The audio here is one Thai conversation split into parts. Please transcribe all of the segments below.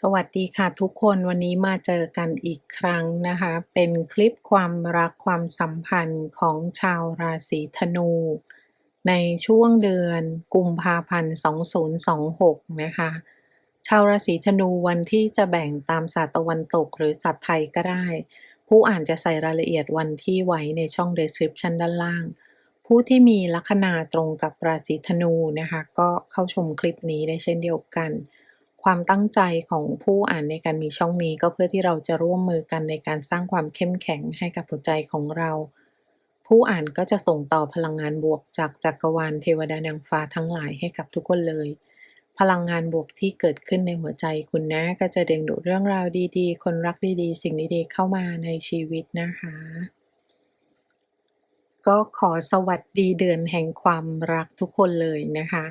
สวัสดีค่ะทุกคนวันนี้มาเจอกันอีกครั้งนะคะ เป็นคลิปความรักความสัมพันธ์ของชาวราศีธนู ในช่วงเดือนกุมภาพันธ์ 2026 นะคะ ชาวราศีธนูวันที่จะแบ่งตามศาสตร์ตะวันตกหรือศาสตร์ไทยก็ได้ ผู้อ่านจะใส่รายละเอียดวันที่ไว้ในช่อง description ด้านล่าง ผู้ที่มีลัคนาตรงกับราศีธนูนะคะ ก็เข้าชมคลิปนี้ได้เช่นเดียวกัน ความตั้งใจของผู้อ่านในการมีช่องนี้ ก็เพื่อที่เราจะร่วมมือกันในการสร้างความเข้มแข็งให้กับหัวใจของเรา ผู้อ่านก็จะส่งต่อพลังงานบวกจากจักรวาลเทวดานางฟ้าทั้งหลายให้กับทุกคนเลย พลังงานบวกที่เกิดขึ้นในหัวใจคุณนะ ก็จะดึงดูดเรื่องราวดีๆ คนรักดีๆ สิ่งดีๆ เข้ามาในชีวิตนะคะ ก็ขอสวัสดีเดือนแห่งความรักทุกคนเลยนะคะ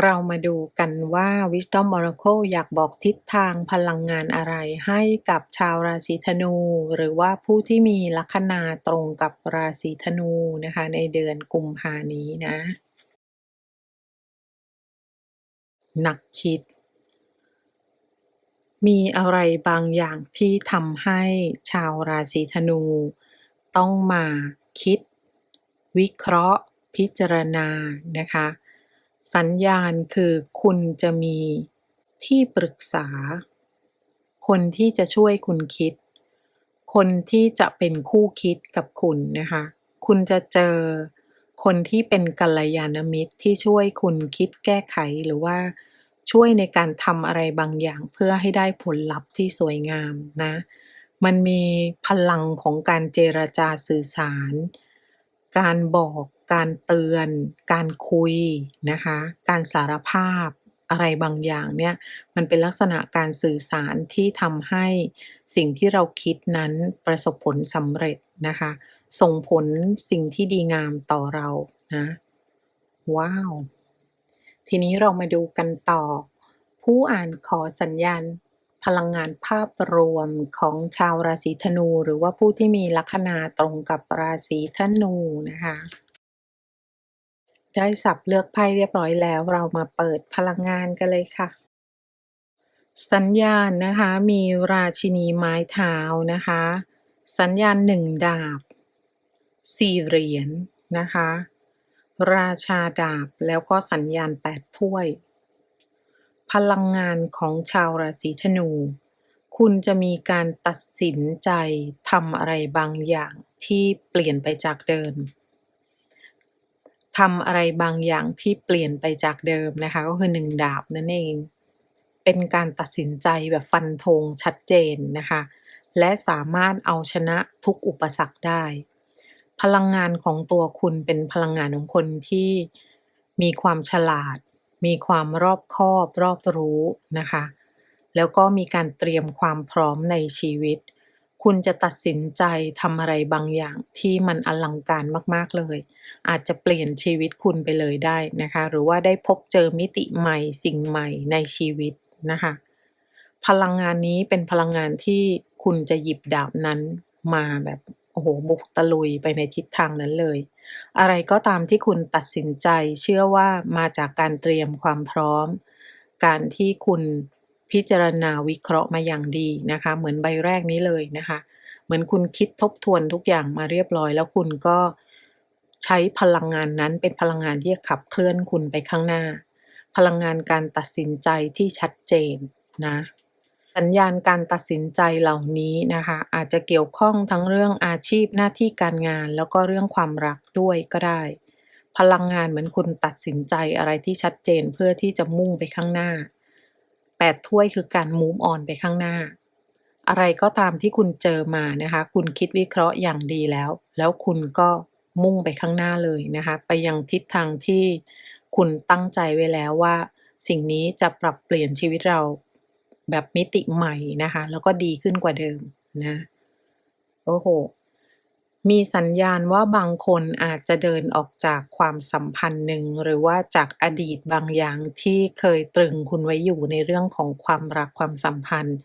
เรามาดูกันว่า Wisdom Oracle อยากบอกทิศทางพลังงานอะไรให้กับชาวราศีธนู หรือว่าผู้ที่มีลัคนาตรงกับราศีธนูนะคะ ในเดือนกุมภานี้นะหนักคิด มีอะไรบางอย่างที่ทำให้ชาวราศีธนู ต้องมาคิด วิเคราะห์ พิจารณานะคะ สัญญาณคือคุณจะมีที่ปรึกษา คนที่จะช่วยคุณคิด คนที่จะเป็นคู่คิดกับคุณนะคะ คุณจะเจอคนที่เป็นกัลยาณมิตรที่ช่วยคุณคิดแก้ไขหรือว่าช่วยในการทำอะไรบางอย่างเพื่อให้ได้ผลลัพธ์ที่สวยงามนะ มันมีพลังของการเจรจาสื่อสาร การบอก การเตือน การคุยนะคะ การสารภาพอะไรบางอย่างเนี่ยมันเป็นลักษณะการสื่อสารที่ทำให้สิ่งที่เราคิดนั้นประสบผลสำเร็จนะคะ ส่งผลสิ่งที่ดีงามต่อเรานะว้าว ทีนี้เรามาดูกันต่อ ผู้อ่านขอสัญญาณพลังงานภาพรวมของชาวราศีธนู หรือว่าผู้ที่มีลัคนาตรงกับราศีธนูนะคะ ได้สับเลือกไพ่เรียบร้อยแล้ว เรามาเปิดพลังงานกันเลยค่ะ สัญญาณนะคะ มีราชินีไม้เท้านะคะ สัญญาณหนึ่งดาบสี่เหรียญนะคะ ราชาดาบแล้วก็สัญญาณแปดถ้วย พลังงานของชาวราศีธนู คุณจะมีการตัดสินใจทำอะไรบางอย่างที่เปลี่ยนไปจากเดิม ทำอะไรบางอย่างที่เปลี่ยนไปจากเดิมนะคะ ก็คือหนึ่งดาบนั่นเอง เป็นการตัดสินใจแบบฟันธงชัดเจนนะคะ และสามารถเอาชนะทุกอุปสรรคได้ พลังงานของตัวคุณเป็นพลังงานของคนที่มีความฉลาด มีความรอบคอบรอบรู้นะคะ แล้วก็มีการเตรียมความพร้อมในชีวิต คุณจะตัดสินใจทำอะไรบางอย่างที่มันอลังการมาก ๆ เลย อาจจะเปลี่ยนชีวิตคุณไปเลยได้นะคะ หรือว่าได้พบเจอมิติใหม่สิ่งใหม่ในชีวิตนะคะ พลังงานนี้เป็นพลังงานที่คุณจะหยิบดาบนั้นมาแบบโอ้โหบุกตะลุยไปในทิศทางนั้นเลย อะไรก็ตามที่คุณตัดสินใจเชื่อว่ามาจากการเตรียมความพร้อม การที่คุณ พิจารณาวิเคราะห์มาอย่างดีนะคะ เหมือนใบแรกนี้เลยนะคะ เหมือนคุณคิดทบทวนทุกอย่างมาเรียบร้อย แล้วคุณก็ใช้พลังงานนั้นเป็นพลังงานที่จะขับเคลื่อนคุณไปข้างหน้า พลังงานการตัดสินใจที่ชัดเจนนะสัญญาณการตัดสินใจเหล่านี้นะคะ อาจจะเกี่ยวข้องทั้งเรื่องอาชีพหน้าที่การงาน แล้วก็เรื่องความรักด้วยก็ได้ พลังงานเหมือนคุณตัดสินใจอะไรที่ชัดเจนเพื่อที่จะมุ่งไปข้างหน้า แปดถ้วยคือการมูฟออนไปข้างหน้า อะไรก็ตามที่คุณเจอมานะคะ คุณคิดวิเคราะห์อย่างดีแล้ว แล้วคุณก็มุ่งไปข้างหน้าเลยนะคะ ไปยังทิศทางที่คุณตั้งใจไว้แล้วว่า สิ่งนี้จะปรับเปลี่ยนชีวิตเราแบบมิติใหม่นะคะ แล้วก็ดีขึ้นกว่าเดิมนะ โอ้โห มีสัญญาณว่าบางคนอาจจะเดินออกจากความสัมพันธ์หนึ่ง หรือว่าจากอดีตบางอย่างที่เคยตรึงคุณไว้อยู่ในเรื่องของความรักความสัมพันธ์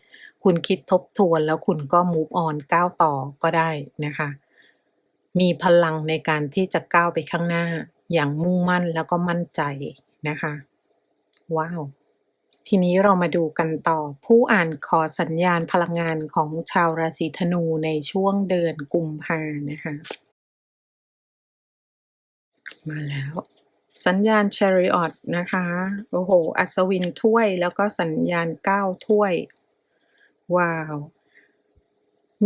คุณคิดทบทวนแล้วคุณก็ move on ก้าวต่อก็ได้นะคะ มีพลังในการที่จะก้าวไปข้างหน้าอย่างมุ่งมั่นแล้วก็มั่นใจนะคะ ว้าว ทีนี้เรามาดูกันต่อ ผู้อ่านขอสัญญาณพลังงานของชาวราศีธนูในช่วงเดือนกุมภานะคะ มาแล้ว สัญญาณ Chariot นะคะ โอ้โห อัศวินถ้วยแล้วก็สัญญาณเก้าถ้วย ว้าว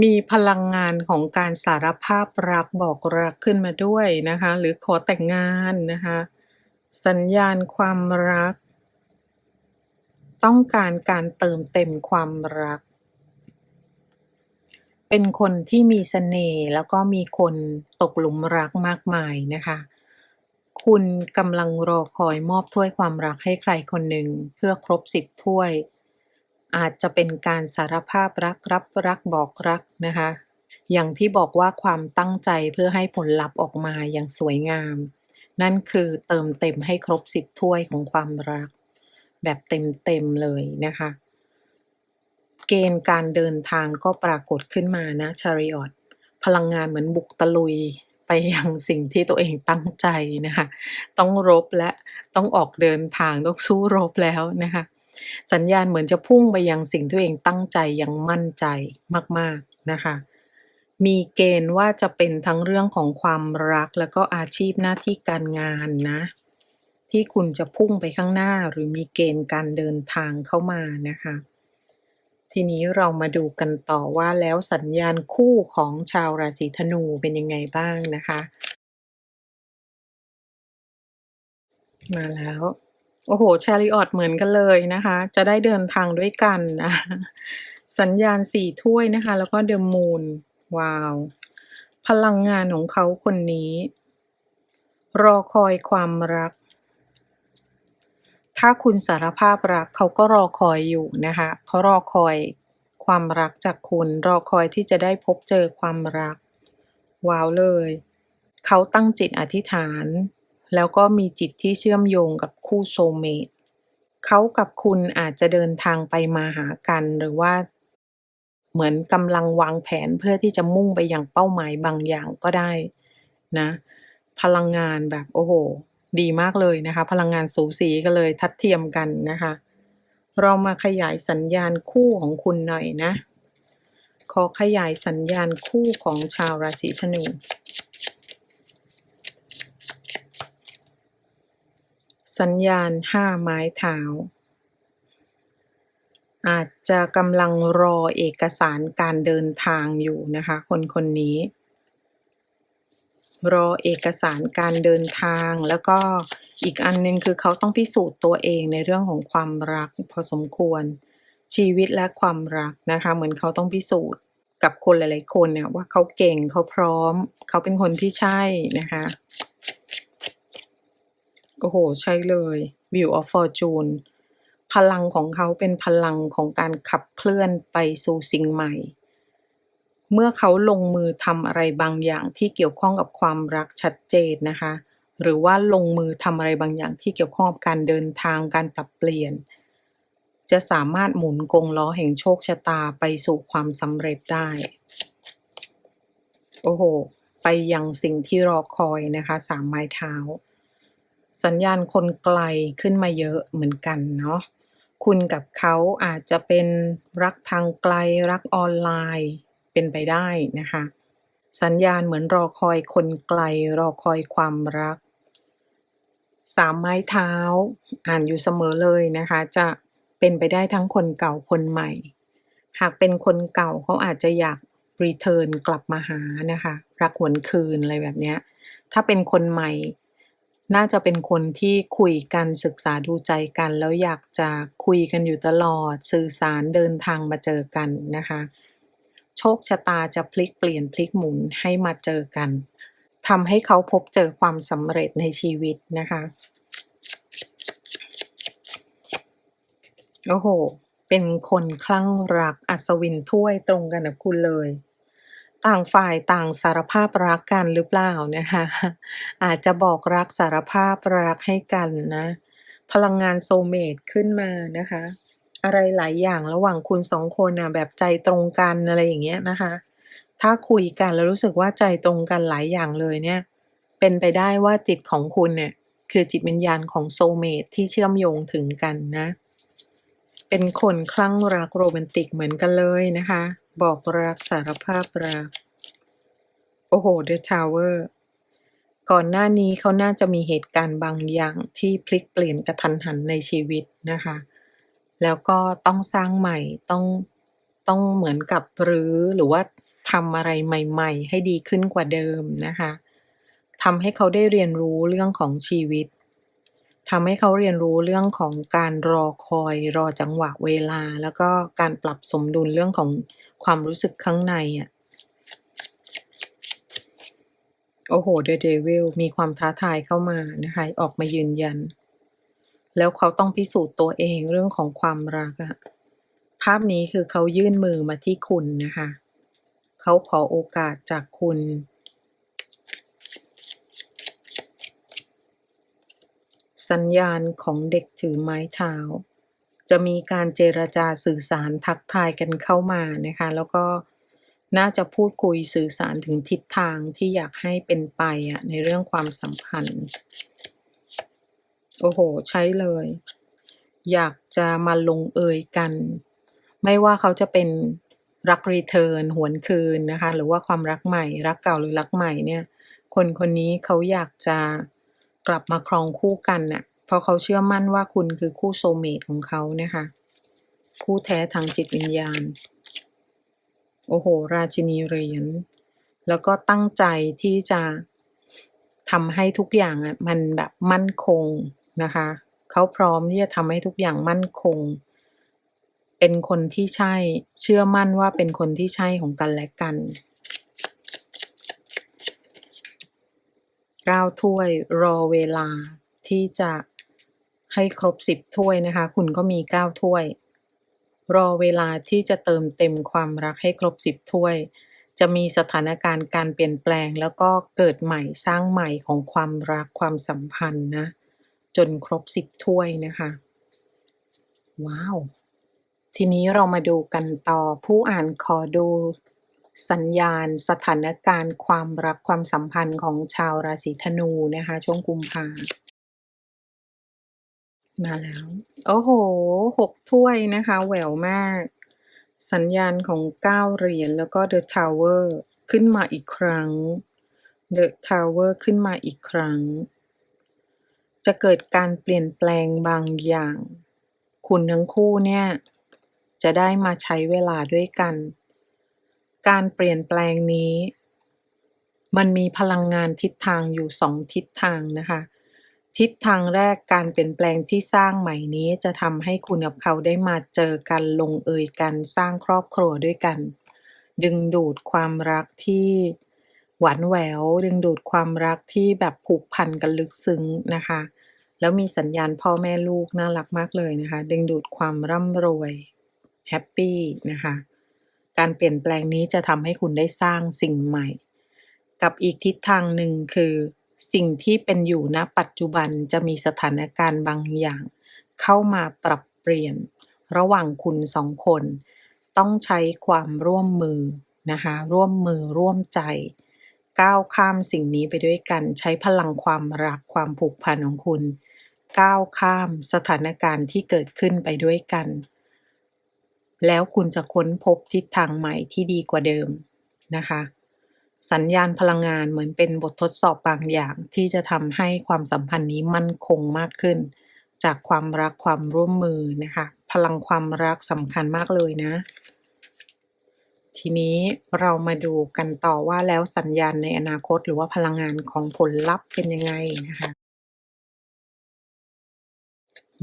มีพลังงานของการสารภาพรักบอกรักขึ้นมาด้วยนะคะ หรือขอแต่งงานนะคะ สัญญาณความรัก ต้องการการเติมเต็มความรัก เป็นคนที่มีเสน่ห์แล้วก็มีคนตกหลุมรักมากมายนะคะ คุณกำลังรอคอยมอบถ้วยความรักให้ใครคนหนึ่งเพื่อครบสิบถ้วย อาจจะเป็นการสารภาพรักรับรักบอกรักนะคะ อย่างที่บอกว่าความตั้งใจเพื่อให้ผลลัพธ์ออกมาอย่างสวยงาม นั่นคือเติมเต็มให้ครบสิบถ้วยของความรัก แบบเต็มๆเลยนะคะ เกณฑ์การเดินทางก็ปรากฏขึ้นมานะชาริออตพลังงานเหมือนบุกตะลุยไปยังสิ่งที่ตัวเองตั้งใจนะคะ ต้องรบและต้องออกเดินทางต้องสู้รบแล้วนะคะ สัญญาณเหมือนจะพุ่งไปยังสิ่งที่ตัวเองตั้งใจอย่างมั่นใจมาก ๆนะคะมีเกณฑ์ว่าจะเป็นทั้งเรื่องของความรักแล้วก็อาชีพหน้าที่การงานนะ ที่คุณจะพุ่งไปข้างหน้าหรือมีเกณฑ์การเดินทางเข้ามานะคะ ทีนี้เรามาดูกันต่อว่าแล้วสัญญาณคู่ของชาวราศีธนูเป็นยังไงบ้างนะคะ มาแล้ว โอ้โหชาริออตเหมือนกันเลยนะคะ จะได้เดินทางด้วยกันนะสัญญาณสี่ถ้วยนะคะ แล้วก็เดอะมูนว้าว พลังงานของเขาคนนี้ รอคอยความรัก ถ้าคุณสารภาพรักเขาก็รอคอยอยู่นะคะเขารอคอยความรักจากคุณ รอคอยที่จะได้พบเจอความรัก ว้าวเลย เขาตั้งจิตอธิษฐาน แล้วก็มีจิตที่เชื่อมโยงกับคู่โซเมตเขากับคุณอาจจะเดินทางไปมาหากันหรือว่า เหมือนกำลังวางแผนเพื่อที่จะมุ่งไปอยังเป้าหมายบางอย่างก็ได้นะ พลังงานแบบโอ้โห ดีมากเลยนะคะ พลังงานสูสีกันเลยทัดเทียมกันนะคะ เรามาขยายสัญญาณคู่ของคุณหน่อยนะ ขอขยายสัญญาณคู่ของชาวราศีธนูสัญญาณห้าไม้เท้า อาจจะกำลังรอเอกสารการเดินทางอยู่นะคะ คนคนนี้ รอเอกสารการเดินทาง แล้วก็อีกอันหนึงคือเขาต้องพิสูจน์ตัวเองในเรื่องของความรักพอสมควร ชีวิตและความรักนะคะ เหมือนเขาต้องพิสูจน์กับคนหลายๆคนเนี่ยว่าเขาเก่งเขาพร้อม เขาเป็นคนที่ใช่นะคะโอ้โห ใช่เลย View of Fortune พลังของเขาเป็นพลังของการขับเคลื่อนไปสู่สิ่งใหม่ เมื่อเขาลงมือทำอะไรบางอย่างที่เกี่ยวข้องกับความรักชัดเจนนะคะ หรือว่าลงมือทำอะไรบางอย่างที่เกี่ยวข้องกับการเดินทางการปรับเปลี่ยน จะสามารถหมุนกงล้อแห่งโชคชะตาไปสู่ความสำเร็จได้ โอ้โห ไปยังสิ่งที่รอคอยนะคะสามไม้เท้า สัญญาณคนไกลขึ้นมาเยอะเหมือนกันเนาะคุณกับเขาอาจจะเป็นรักทางไกลรักออนไลน์ เป็นไปได้นะคะ สัญญาณเหมือนรอคอยคนไกล รอคอยความรักสามไม้เท้า อ่านอยู่เสมอเลยนะคะ จะเป็นไปได้ทั้งคนเก่าคนใหม่ หากเป็นคนเก่าเขาอาจจะอยากรีเทิร์นกลับมาหานะคะ รักหวนคืนอะไรแบบนี้ถ้าเป็นคนใหม่ น่าจะเป็นคนที่คุยกันศึกษาดูใจกัน แล้วอยากจะคุยกันอยู่ตลอด สื่อสารเดินทางมาเจอกันนะคะ โชคชะตาจะพลิกเปลี่ยนพลิกหมุนให้มาเจอกันทำให้เขาพบเจอความสำเร็จในชีวิตนะคะ โอ้โห เป็นคนคลั่งรักอัศวินถ้วยตรงกันกับคุณเลย ต่างฝ่ายต่างสารภาพรักกันหรือเปล่านะคะ อาจจะบอกรักสารภาพรักให้กันนะ พลังงานโซเมตขึ้นมานะคะ อะไรหลายอย่างระหว่างคุณสองคนนะแบบใจตรงกันอะไรอย่างเงี้ยนะคะ ถ้าคุยกันแล้วรู้สึกว่าใจตรงกันหลายอย่างเลยเนี่ย เป็นไปได้ว่าจิตของคุณเนี่ยคือจิตวิญญาณของโซเมตที่เชื่อมโยงถึงกันนะ เป็นคนคลั่งรักโรแมนติกเหมือนกันเลยนะคะ บอกรักสารภาพรัก โอ้โห The Tower ก่อนหน้านี้เขาน่าจะมีเหตุการณ์บางอย่างที่พลิกเปลี่ยนกระทันหันในชีวิตนะคะ แล้วก็ต้องสร้างใหม่ ต้อง ต้องเหมือนกับรื้อหรือว่าทำอะไรใหม่ ๆ ให้ดีขึ้นกว่าเดิมนะคะทำให้เขาได้เรียนรู้เรื่องของชีวิตทำให้เขาเรียนรู้เรื่องของการรอคอย รอจังหวะเวลา แล้วก็การปรับสมดุลเรื่องของความรู้สึกข้างในอะโอ้โห The Devil มีความท้าทายเข้ามานะคะ ออกมายืนยัน แล้วเขาต้องพิสูจน์ตัวเองเรื่องของความรักอะภาพนี้คือเขายื่นมือมาที่คุณนะคะ เขาขอโอกาสจากคุณ สัญญาณของเด็กถือไม้เท้า จะมีการเจรจาสื่อสารทักทายกันเข้ามานะคะ แล้วก็น่าจะพูดคุยสื่อสารถึงทิศทางที่อยากให้เป็นไปอะในเรื่องความสัมพันธ์ โอ้โห ใช้เลย อยากจะมาลงเอยกัน ไม่ว่าเขาจะเป็นรักรีเทิร์นหวนคืนนะคะ หรือว่าความรักใหม่ รักเก่าหรือรักใหม่เนี่ย คนคนนี้เขาอยากจะกลับมาครองคู่กันน่ะ เพราะเขาเชื่อมั่นว่าคุณคือคู่โซเมตของเขานะคะ คู่แท้ทางจิตวิญญาณ โอ้โห ราชินีเหรียญ แล้วก็ตั้งใจที่จะทำให้ทุกอย่างอะมันแบบมั่นคง นะคะ เขาพร้อมที่จะทำให้ทุกอย่างมั่นคง เป็นคนที่ใช่ เชื่อมั่นว่าเป็นคนที่ใช่ของกันและกันเก้าถ้วยรอเวลาที่จะให้ครบสิบถ้วยนะคะ คุณก็มีเก้าถ้วย รอเวลาที่จะเติมเต็มความรักให้ครบสิบถ้วย จะมีสถานการณ์การเปลี่ยนแปลง แล้วก็เกิดใหม่สร้างใหม่ของความรักความสัมพันธ์นะ จนครบสิบถ้วยนะคะ ว้าว ทีนี้เรามาดูกันต่อผู้อ่านขอดูสัญญาณสถานการณ์ความรักความสัมพันธ์ของชาวราศีธนูนะคะ ช่วงกุมภามาแล้ว โอ้โหหกถ้วยนะคะแหววมาก สัญญาณของเก้าเหรียญแล้วก็ The Tower ขึ้นมาอีกครั้ง The Tower ขึ้นมาอีกครั้ง จะเกิดการเปลี่ยนแปลงบางอย่าง คุณทั้งคู่เนี่ยจะได้มาใช้เวลาด้วยกัน การเปลี่ยนแปลงนี้ มันมีพลังงานทิศทางอยู่สองทิศทางนะคะ ทิศทางแรกการเปลี่ยนแปลงที่สร้างใหม่นี้จะทำให้คุณกับเขาได้มาเจอกันลงเอยกันสร้างครอบครัวด้วยกัน ดึงดูดความรักที่ หวานแหวว ดึงดูดความรักที่แบบผูกพันกันลึกซึ้งนะคะ แล้วมีสัญญาณพ่อแม่ลูกน่ารักมากเลยนะคะ ดึงดูดความร่ำรวยแฮปปี้นะคะ การเปลี่ยนแปลงนี้จะทำให้คุณได้สร้างสิ่งใหม่ กับอีกทิศทางหนึ่งคือ สิ่งที่เป็นอยู่ณปัจจุบันจะมีสถานการณ์บางอย่าง เข้ามาปรับเปลี่ยน ระหว่างคุณสองคน ต้องใช้ความร่วมมือนะคะ ร่วมมือร่วมใจ ก้าวข้ามสิ่งนี้ไปด้วยกัน ใช้พลังความรักความผูกพันของคุณ ก้าวข้ามสถานการณ์ที่เกิดขึ้นไปด้วยกัน แล้วคุณจะค้นพบทิศทางใหม่ที่ดีกว่าเดิมนะคะ สัญญาณพลังงานเหมือนเป็นบททดสอบบางอย่างที่จะทำให้ความสัมพันธ์นี้มั่นคงมากขึ้น จากความรักความร่วมมือนะคะ พลังความรักสำคัญมากเลยนะ ทีนี้เรามาดูกันต่อว่าแล้วสัญญาณในอนาคตหรือว่าพลังงานของผลลัพธ์เป็นยังไงนะคะ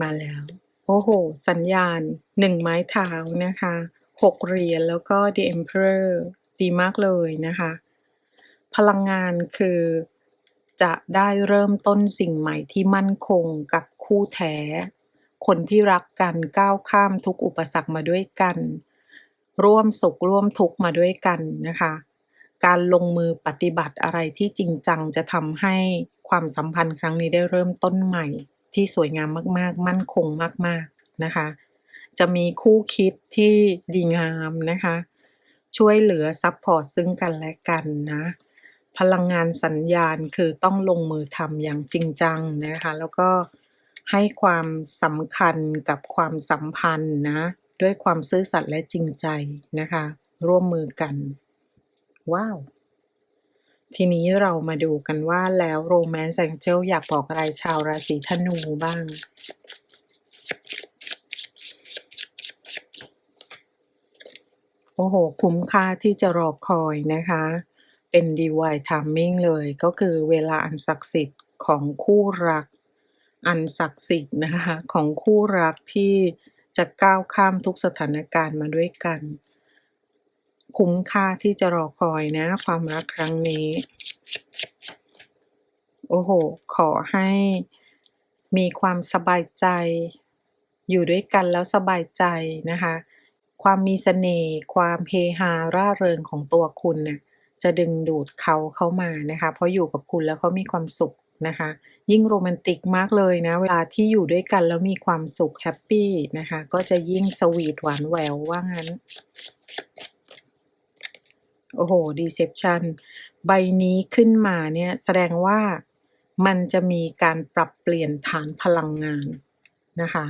มาแล้ว โอ้โห สัญญาณหนึ่งไม้เท้านะคะหกเหรียญแล้วก็ The Emperor ดีมากเลยนะคะ พลังงานคือจะได้เริ่มต้นสิ่งใหม่ที่มั่นคงกับคู่แท้ คนที่รักกันก้าวข้ามทุกอุปสรรคมาด้วยกัน ร่วมสุขร่วมทุกข์มาด้วยกันนะคะ การลงมือปฏิบัติอะไรที่จริงจังจะทำให้ความสัมพันธ์ครั้งนี้ได้เริ่มต้นใหม่ ที่สวยงามมากๆ มั่นคงมากๆนะคะ จะมีคู่คิดที่ดีงามนะคะ ช่วยเหลือซัพพอร์ตซึ่งกันและกันนะพลังงานสัญญาณคือต้องลงมือทำอย่างจริงจังนะคะ แล้วก็ให้ความสำคัญกับความสัมพันธ์นะ ด้วยความซื่อสัตย์และจริงใจนะคะ ร่วมมือกัน ว้าว ทีนี้เรามาดูกันว่าแล้วโรแมนต์แองเจลอยากบอกอะไรชาวราศีธนูบ้างโอ้โห คุ้มค่าที่จะรอคอยนะคะ เป็น divine timing เลยก็คือเวลาอันศักดิ์สิทธิ์ของคู่รัก อันศักดิ์สิทธิ์นะคะ ของคู่รักที่ จะก้าวข้ามทุกสถานการณ์มาด้วยกัน คุ้มค่าที่จะรอคอยนะ ความรักครั้งนี้ โอ้โห ขอให้มีความสบายใจ อยู่ด้วยกันแล้วสบายใจนะคะ ความมีเสน่ห์ความเฮฮาร่าเริงของตัวคุณน่ะจะดึงดูดเขาเข้ามานะคะ เพราะอยู่กับคุณแล้วเขามีความสุข นะคะ ยิ่งโรแมนติกมากเลยนะ เวลาที่อยู่ด้วยกันแล้วมีความสุขแฮปปี้นะคะ ก็จะยิ่งสวีทหวานแหววว่างั้น โอ้โห deception ใบนี้ขึ้นมาเนี่ยแสดงว่ามันจะมีการปรับเปลี่ยนฐานพลังงานนะคะ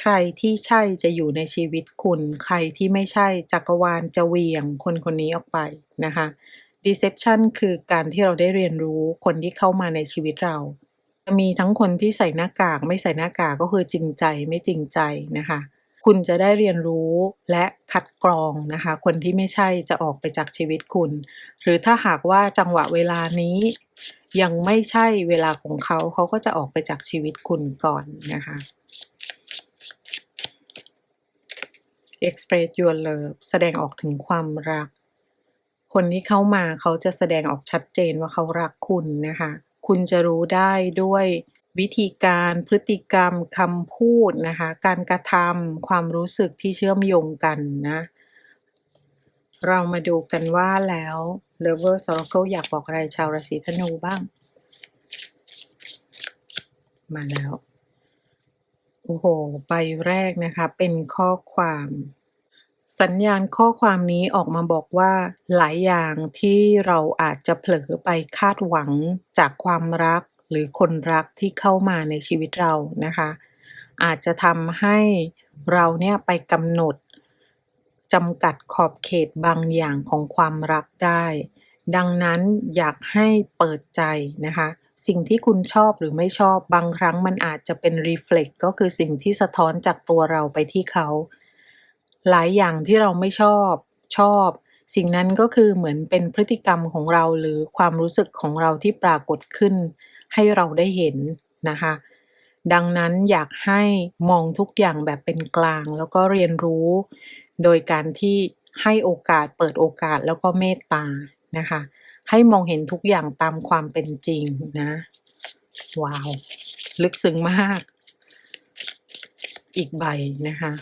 ใครที่ใช่จะอยู่ในชีวิตคุณ ใครที่ไม่ใช่จักรวาลจะเวียงคนคนนี้ออกไปนะคะ deception คือการที่เราได้เรียนรู้คนที่เข้ามาในชีวิตเราจะมีทั้งคนที่ใส่หน้ากากไม่ใส่หน้ากากก็คือจริงใจไม่จริงใจนะคะ คุณจะได้เรียนรู้และคัดกรองนะคะ คนที่ไม่ใช่จะออกไปจากชีวิตคุณ หรือถ้าหากว่าจังหวะเวลานี้ ยังไม่ใช่เวลาของเขาเขาก็จะออกไปจากชีวิตคุณก่อนนะคะ express your love แสดงออกถึงความรัก คนที่เข้ามาเขาจะแสดงออกชัดเจนว่าเขารักคุณนะคะ คุณจะรู้ได้ด้วยวิธีการพฤติกรรมคำพูดนะคะ การกระทำความรู้สึกที่เชื่อมโยงกันนะ เรามาดูกันว่าแล้ว Lover Oracle อยากบอกอะไรชาวราศีธนูบ้าง มาแล้ว โอ้โห ใบแรกนะคะ เป็นข้อความ สัญญาณข้อความนี้ออกมาบอกว่า หลายอย่างที่เราอาจจะเผลอไปคาดหวังจากความรัก หรือคนรักที่เข้ามาในชีวิตเรานะคะ อาจจะทำให้เราเนี่ยไปกำหนดจำกัดขอบเขตบางอย่างของความรักได้ ดังนั้นอยากให้เปิดใจนะคะ สิ่งที่คุณชอบหรือไม่ชอบบางครั้งมันอาจจะเป็น reflect ก็คือสิ่งที่สะท้อนจากตัวเราไปที่เขา หลายอย่างที่เราไม่ชอบ ชอบ สิ่งนั้นก็คือเหมือนเป็นพฤติกรรมของเราหรือความรู้สึกของเราที่ปรากฏขึ้น ให้เราได้เห็นนะคะ ดังนั้นอยากให้มองทุกอย่างแบบเป็นกลาง แล้วก็เรียนรู้ โดยการที่ให้โอกาสเปิดโอกาสแล้วก็เมตตานะคะ ให้มองเห็นทุกอย่างตามความเป็นจริงนะ ว้าว ลึกซึ้งมาก อีกใบนะคะ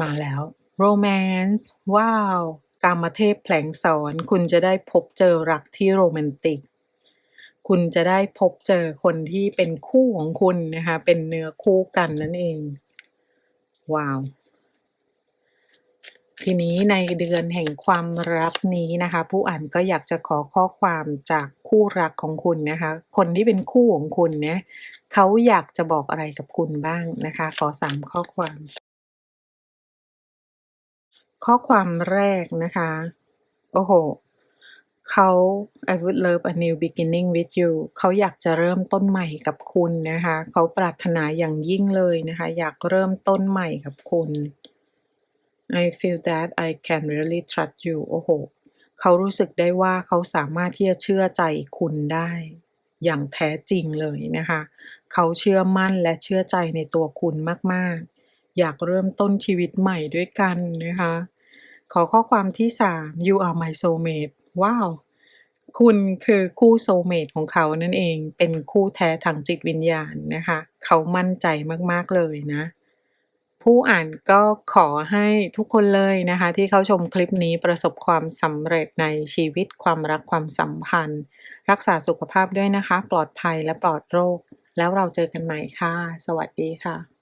มาแล้ว romance ว้าว กามเทพแผลงสอน คุณจะได้พบเจอรักที่โรแมนติก คุณจะได้พบเจอคนที่เป็นคู่ของคุณนะคะ เป็นเนื้อคู่กันนั่นเอง ว้าว ทีนี้ในเดือนแห่งความรักนี้นะคะ ผู้อ่านก็อยากจะขอข้อความจากคู่รักของคุณนะคะ คนที่เป็นคู่ของคุณเนี่ยเขาอยากจะบอกอะไรกับคุณบ้างนะคะ ขอสามข้อความ ข้อความแรกนะคะ โอ้โหเขา I would love a new beginning with you เขาอยากจะเริ่มต้นใหม่กับคุณนะคะ เขาปรารถนาอย่างยิ่งเลยนะคะ อยากเริ่มต้นใหม่กับคุณ I feel that I can really trust you โอ้โห เขารู้สึกได้ว่าเขาสามารถที่จะเชื่อใจคุณได้ อย่างแท้จริงเลยนะคะ เขาเชื่อมั่นและเชื่อใจในตัวคุณมาก ๆ อยากเริ่มต้นชีวิตใหม่ด้วยกันนะคะ ขอข้อความที่สาม you are my soulmate ว้าว คุณคือคู่โซเมตของเขานั่นเอง เป็นคู่แท้ทางจิตวิญญาณนะคะ เขามั่นใจมากๆเลยนะ ผู้อ่านก็ขอให้ทุกคนเลยนะคะ ที่เข้าชมคลิปนี้ประสบความสำเร็จในชีวิตความรักความสัมพันธ์ รักษาสุขภาพด้วยนะคะ ปลอดภัยและปลอดโรค แล้วเราเจอกันใหม่ค่ะ สวัสดีค่ะ